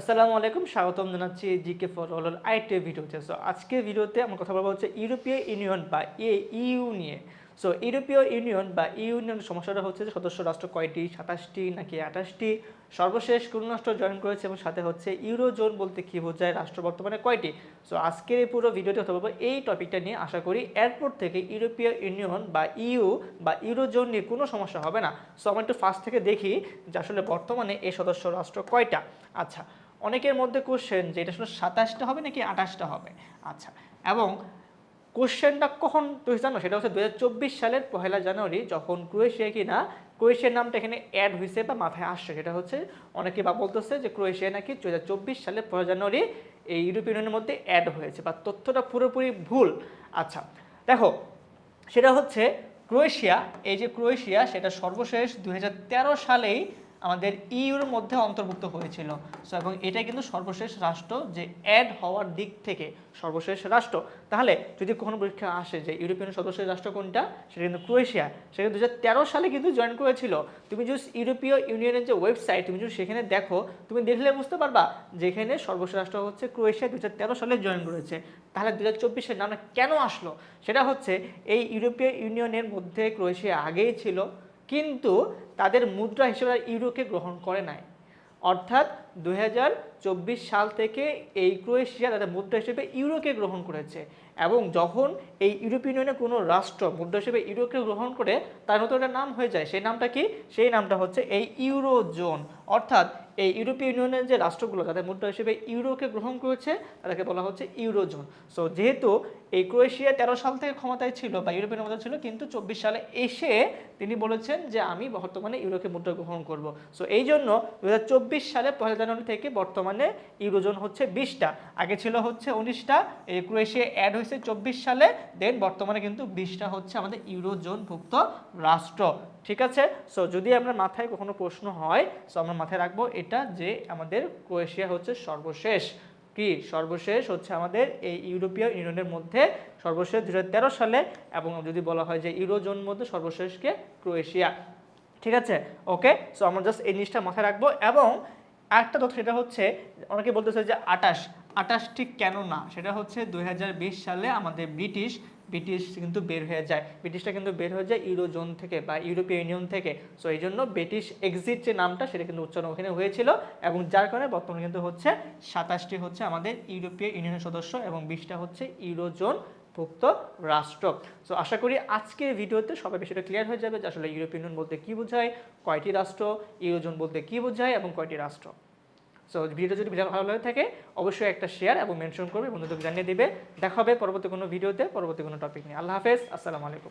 আসসালামু আলাইকুম, স্বাগতম জানাচ্ছি জিকে ফর অল আইটি ভিডিওতে। সো আজকের ভিডিওতে আমার কথা বলব হচ্ছে ইউরোপীয় ইউনিয়ন বা এ ইউ নিয়ে। সো ইউরোপীয় ইউনিয়ন বা ইউনিয়ন সমস্যাটা হচ্ছে যে সদস্য রাষ্ট্র কয়টি? সাতাশটি নাকি আঠাশটি? সর্বশেষ কোন রাষ্ট্র জয়েন করেছে এবং সাথে হচ্ছে ইউরোজোন বলতে কী বোঝায়? রাষ্ট্র বর্তমানে কয়টি? সো আজকের এই পুরো ভিডিওতে কথা বলব এই টপিকটা নিয়ে। আশা করি এরপর থেকে ইউরোপীয় ইউনিয়ন বা ইউ বা ইউরোজোন নিয়ে কোনো সমস্যা হবে না। সো আমরা একটু ফার্স্ট থেকে দেখি যে আসলে বর্তমানে এই সদস্য রাষ্ট্র কয়টা? আচ্ছা অনেকের মধ্যে কোশ্চেন যে এটা শুধু সাতাশটা হবে নাকি আঠাশটা হবে? আচ্ছা এবং কোশ্চেনটা কখন তুই জানো? সেটা হচ্ছে দুই হাজার চব্বিশ সালের পহেলা জানুয়ারি, যখন ক্রোয়েশিয়া কিনা, ক্রোয়েশিয়ার নামটা এখানে অ্যাড হয়েছে বা মাথায় আসছে। সেটা হচ্ছে অনেকে বা বলতেছে যে ক্রোয়েশিয়া নাকি দু হাজার চব্বিশ সালের পহেলা জানুয়ারি এই ইউরোপীয় ইউনিয়নের মধ্যে অ্যাড হয়েছে বা তথ্যটা পুরোপুরি ভুল। আচ্ছা দেখো, সেটা হচ্ছে ক্রোয়েশিয়া, এই যে ক্রোয়েশিয়া, সেটা সর্বশেষ দু হাজার তেরো সালেই আমাদের ইউর মধ্যে অন্তর্ভুক্ত হয়েছিল। সো এবং এটা কিন্তু সর্বশেষ রাষ্ট্র যে অ্যাড হওয়ার দিক থেকে সর্বশেষ রাষ্ট্র। তাহলে যদি কখনো পরীক্ষা আসে যে ইউরোপিয়ান সদস্য রাষ্ট্র কোনটা, সেটা কিন্তু ক্রোয়েশিয়া সেটা দু সালে কিন্তু জয়েন করেছিল। তুমি যদি ইউরোপীয় ইউনিয়নের যে ওয়েবসাইট তুমি যদি সেখানে দেখো, তুমি দেখলে বুঝতে পারবা যেখানে সর্বশেষ রাষ্ট্র হচ্ছে ক্রোয়েশিয়া দু হাজার তেরো সালে জয়েন করেছে। তাহলে দু হাজার চব্বিশের নামটা কেন আসলো? সেটা হচ্ছে এই ইউরোপীয় ইউনিয়নের মধ্যে ক্রোয়েশিয়া আগেই ছিল। কিন্তু তাদের মুদ্রা হিসেবে ইউরোকে গ্রহণ করে নাই। অর্থাৎ দু হাজার চব্বিশ সাল থেকে এই ক্রোয়েশিয়া তাদের মুদ্রা হিসেবে ইউরোকে গ্রহণ করেছে এবং যখন এই ইউরোপীয় ইউনিয়নের কোনো রাষ্ট্র মুদ্রা হিসেবে ইউরোকে গ্রহণ করে, তার নতুন একটা নাম হয়ে যায়। সেই নামটা কি? সেই নামটা হচ্ছে এই ইউরো জোন অর্থাৎ এই ইউরোপীয় ইউনিয়নের যে রাষ্ট্রগুলো তাদের মুদ্রা হিসেবে ইউরোকে গ্রহণ করেছে, তাদেরকে বলা হচ্ছে ইউরোজোন। সো যেহেতু এই ক্রোয়েশিয়া তেরো সাল থেকে ক্ষমতায় ছিল বা ইউরোপীয় মধ্যে ছিল, কিন্তু চব্বিশ সালে এসে তিনি বলেছেন যে আমি বর্তমানে ইউরোকে মুদ্রা গ্রহণ করব। সো এই জন্য দু সালে পয়লা জানুয়ারি থেকে বর্তমানে ইউরোজোন হচ্ছে বিশটা। আগে ছিল হচ্ছে উনিশটা, এই ক্রোয়েশিয়া অ্যাড হয়েছে চব্বিশ সালে দেন বর্তমানে কিন্তু বিশটা হচ্ছে আমাদের ইউরোজোনভুক্ত রাষ্ট্র। ঠিক আছে? সো যদি আমরা মাথায় কখনো প্রশ্ন হয় সো আমরা মাথায় রাখব, এটা যে আমাদের ক্রোয়েশিয়া হচ্ছে সর্বশেষ। কি? সর্বশেষ হচ্ছে আমাদের এই ইউরোপীয় ইউনিয়নের মধ্যে সর্বশেষ দুই হাজার তেরো সালে এবং যদি বলা হয় যে ইউরোজোন মধ্যে সর্বশেষকে ক্রোয়েশিয়া। ঠিক আছে? ওকে? সো আমরা জাস্ট এই জিনিসটা মাথায় রাখব এবং একটা তথ্য, সেটা হচ্ছে, অনেকে বলতেছে যে আটাশ। আটাশ ঠিক কেন না? সেটা হচ্ছে দুই হাজার বিশ সালে আমাদের ব্রিটিশ ব্রিটিশ কিন্তু বের হয়ে যায়। ব্রিটিশটা কিন্তু বের হয়ে যায় ইউরোজোন থেকে বা ইউরোপীয় ইউনিয়ন থেকে। সো এই জন্য ব্রিটিশ এক্সিট যে নামটা, সেটা কিন্তু উচ্চারণ ওখানে হয়েছিল এবং যার কারণে বর্তমানে কিন্তু হচ্ছে সাতাশটি হচ্ছে আমাদের ইউরোপীয় ইউনিয়নের সদস্য এবং বিশটা হচ্ছে ইউরোজোন ভুক্ত রাষ্ট্র। সো আশা করি আজকের ভিডিওতে সবাই বিষয়টা ক্লিয়ার হয়ে যাবে যে আসলে ইউরোপীয় ইউনিয়ন বলতে কী বোঝায়, কয়টি রাষ্ট্র, ইউরোজোন বলতে কী বোঝায় এবং কয়টি রাষ্ট্র। সো ভিডিও যদি ভালো লাগে থাকে, অবশ্যই একটা শেয়ার এবং মেনশন করবে বন্ধুদের জানিয়ে দিবে। দেখা হবে পরবর্তী কোনো ভিডিওতে, পরবর্তী কোনো টপিক নিয়ে। আল্লাহ হাফেজ, আসসালামু আলাইকুম।